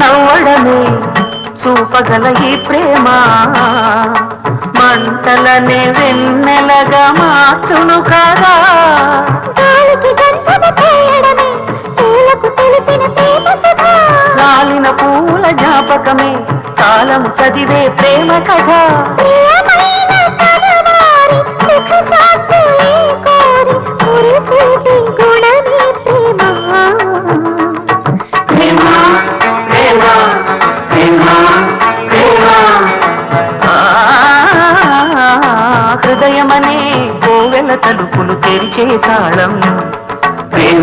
నవ్వడమే చూపగల ఈ ప్రేమ మంటలనే వెన్నెలగా మార్చును కదా. రాలిన పూల జ్ఞాపకమే కాలము చదివే ప్రేమ కథ. కోవెల తలుపులు తెరిచే తాళం. ప్రేమ ప్రేమ